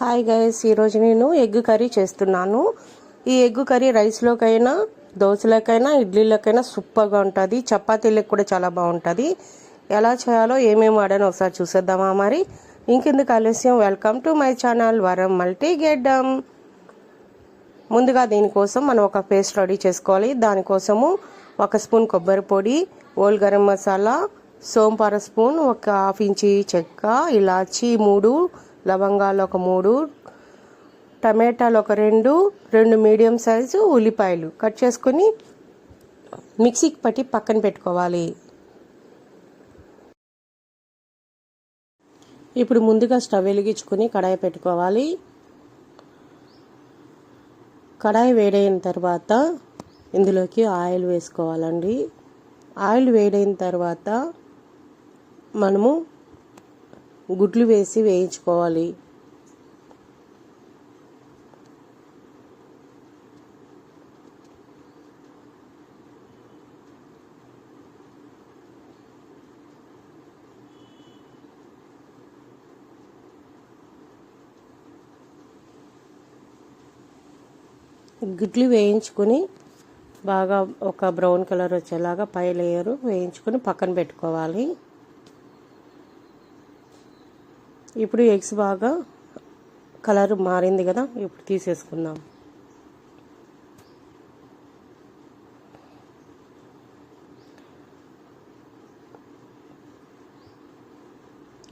Hi guys ఈరోజు నేను egg curry చేస్తున్నాను. ఈ ఎగ్ కర్రీ రైస్లోకైనా దోశలకైనా ఇడ్లీలకైనా సూపర్గా ఉంటుంది. చపాతీలకు కూడా చాలా బాగుంటుంది. ఎలా చేయాలో ఏమేమి వాడానో ఒకసారి చూసేద్దామా మరి? ఇంకెందుకు ఆలస్యం? Welcome to my channel Varam multi గెడ్డం ముందుగా దీనికోసం మనం ఒక పేస్ట్ రెడీ చేసుకోవాలి. దానికోసము ఒక స్పూన్ కొబ్బరి పొడి ఓల్ గరం మసాలా సోంపార స్పూన్ ఒక హాఫ్ ఇంచి చెక్క ఇలాచి మూడు లవంగాలు ఒక మూడు టమాటాలు ఒక రెండు రెండు మీడియం సైజు ఉల్లిపాయలు. కట్ చేసుకుని మిక్సీకి పట్టి పక్కన పెట్టుకోవాలి. ఇప్పుడు ముందుగా స్టవ్ వెలిగించుకుని కడాయి పెట్టుకోవాలి. కడాయి వేడైన తర్వాత ఇందులోకి ఆయిల్ వేసుకోవాలండి. ఆయిల్ వేడైన తర్వాత మనము గుడ్లు వేసి వేయించుకోవాలి. గుడ్లు వేయించుకొని బాగా ఒక బ్రౌన్ కలర్ వచ్చేలాగా పై లేయరు వేయించుకొని పక్కన పెట్టుకోవాలి. ఇప్పుడు ఎగ్స్ బాగా కలర్ మారింది కదా ఇప్పుడు తీసేసుకుందాం.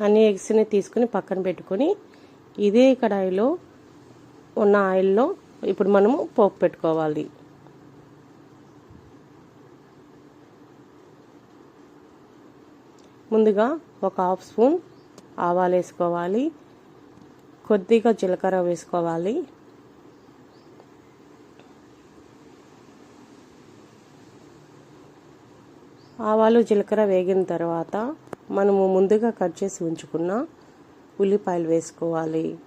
అన్ని ఎగ్స్ని తీసుకుని పక్కన పెట్టుకొని ఇదే కడాయిలో ఉన్న ఆయిల్లో ఇప్పుడు మనము పోపు పెట్టుకోవాలి. ముందుగా ఒక హాఫ్ స్పూన్ ఆవాలు వేసుకోవాలి. కొద్దిగా జీలకర్ర వేసుకోవాలి. ఆవాలు జీలకర్ర వేగిన తర్వాత మనము ముందుగా కట్ చేసి ఉంచుకున్న ఉల్లిపాయలు వేసుకోవాలి.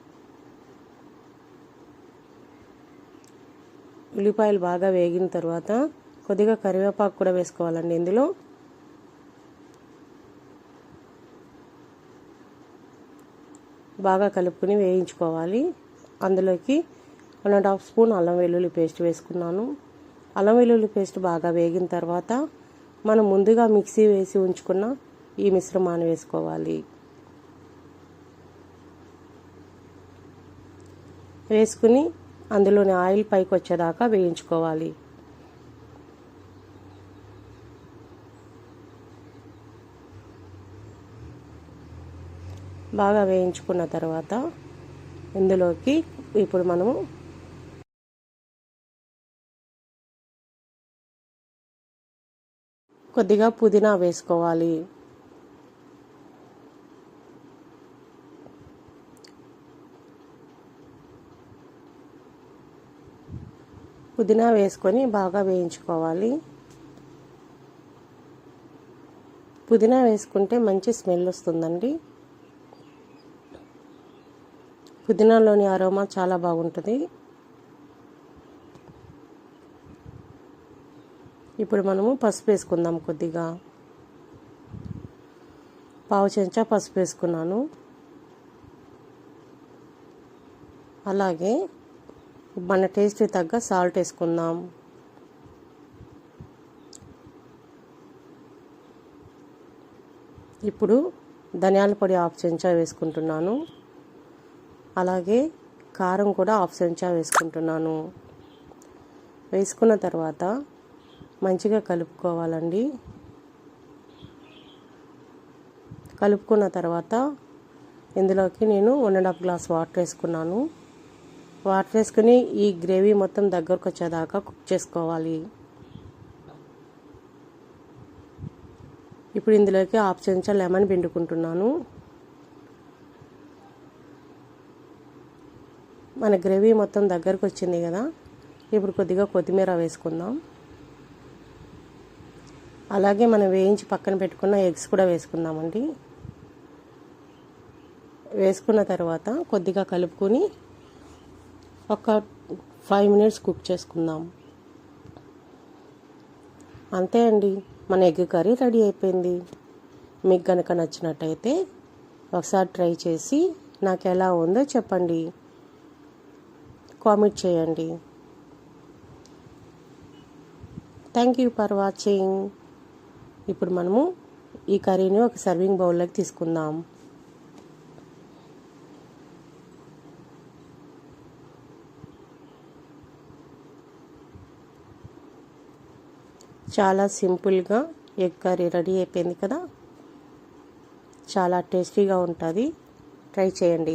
ఉల్లిపాయలు బాగా వేగిన తర్వాత కొద్దిగా కరివేపాకు కూడా వేసుకోవాలండి. ఇందులో బాగా కలుపుకుని వేయించుకోవాలి. అందులోకి వన్ అండ్ హాఫ్ స్పూన్ అల్లం వెల్లుల్లి పేస్ట్ వేసుకున్నాను. అల్లం వెల్లుల్లి పేస్ట్ బాగా వేగిన తర్వాత మనం ముందుగా మిక్సీ వేసి ఉంచుకున్న ఈ మిశ్రమాన్ని వేసుకోవాలి. వేసుకుని అందులోని ఆయిల్ పైకి వచ్చేదాకా వేయించుకోవాలి. బాగా వేయించుకున్న తర్వాత ఇందులోకి ఇప్పుడు మనము కొద్దిగా పుదీనా వేసుకోవాలి. పుదీనా వేసుకొని బాగా వేయించుకోవాలి. పుదీనా వేసుకుంటే మంచి స్మెల్ వస్తుందండి. పుదీనాలోని అరోమా చాలా బాగుంటుంది. ఇప్పుడు మనము పసుపు వేసుకుందాం కొద్దిగా. పావు చెంచా పసుపు వేసుకున్నాను. అలాగే మన టేస్ట్ తగ్గ సాల్ట్ వేసుకుందాం. ఇప్పుడు ధనియాల పొడి హాఫ్ చెంచా వేసుకుంటున్నాను. అలాగే కారం కూడా హాఫ్ చెంచా వేసుకుంటున్నాను. వేసుకున్న తర్వాత మంచిగా కలుపుకోవాలండి. కలుపుకున్న తర్వాత ఇందులోకి నేను one and half glass water వేసుకున్నాను. వాటర్ వేసుకుని ఈ గ్రేవీ మొత్తం దగ్గరకు వచ్చేదాకా కుక్ చేసుకోవాలి. ఇప్పుడు ఇందులోకి హాఫ్ చెంచా లెమన్ పిండుకుంటున్నాను. మన గ్రేవీ మొత్తం దగ్గరకు వచ్చింది కదా ఇప్పుడు కొద్దిగా కొత్తిమీర వేసుకుందాం. అలాగే మనం వేయించి పక్కన పెట్టుకున్న ఎగ్స్ కూడా వేసుకుందామండి. వేసుకున్న తర్వాత కొద్దిగా కలుపుకొని ఒక ఫైవ్ మినిట్స్ కుక్ చేసుకుందాం. అంతే అండి మన ఎగ్ కర్రీ రెడీ అయిపోయింది. మీకు కనుక నచ్చినట్టయితే ఒకసారి ట్రై చేసి నాకు ఎలా ఉందో చెప్పండి. కామెంట్ చేయండి. థ్యాంక్ యూ ఫర్ వాచింగ్ ఇప్పుడు మనము ఈ కర్రీని ఒక సర్వింగ్ బౌల్లోకి తీసుకుందాం. చాలా సింపుల్గా ఎగ్ కర్రీ రెడీ అయిపోయింది కదా? చాలా టేస్టీగా ఉంటుంది. ట్రై చేయండి.